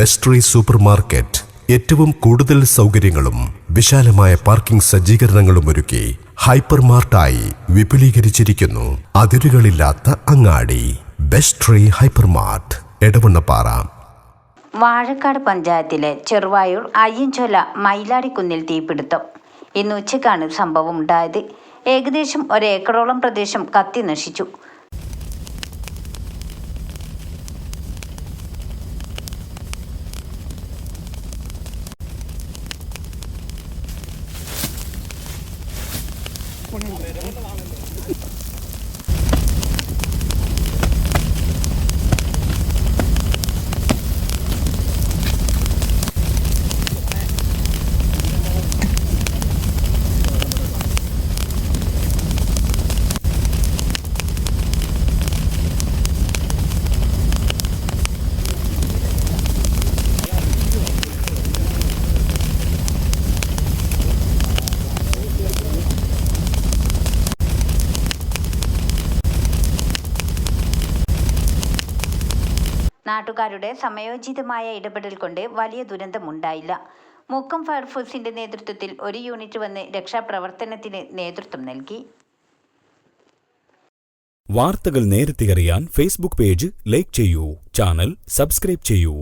ബെസ്ട്രി super market ഏറ്റവും കൂടുതൽ സൗകര്യങ്ങളും വിശാലമായ പാർക്കിംഗ് സജ്ജീകരണങ്ങളും ഒരുക്കി ഹൈപ്പർ മാർട്ടായി വിപുലീകരിച്ചിരിക്കുന്നു. അതിരുകളില്ലാത്ത അങ്ങാടി. ബെസ്ട്രി ഹൈപ്പർ മാർട്ട് എടവണ്ണപ്പാറ. വാഴക്കാട് പഞ്ചായത്തിലെ ചെറുവായൂർ അയ്യഞ്ചൊല മയിലാടിക്കുന്നിൽ തീപിടുത്തം. ഇന്ന് ഉച്ചയ്ക്കാണ് സംഭവം ഉണ്ടായത്. ഏകദേശം ഒരേക്കറോളം പ്രദേശം കത്തി നശിച്ചു. 보내고 നാട്ടുകാരുടെ സമയോചിതമായ ഇടപെടൽ കൊണ്ട് വലിയ ദുരന്തമുണ്ടായില്ല. മുക്കം ഫയർഫോഴ്സിന്റെ നേതൃത്വത്തിൽ ഒരു യൂണിറ്റ് വന്ന് രക്ഷാപ്രവർത്തനത്തിന് നേതൃത്വം നൽകി. വാർത്തകൾ നേരത്തെ അറിയാൻ ഫേസ്ബുക്ക് പേജ് ലൈക്ക് ചെയ്യൂ ചാനൽ സബ്സ്ക്രൈബ് ചെയ്യൂ.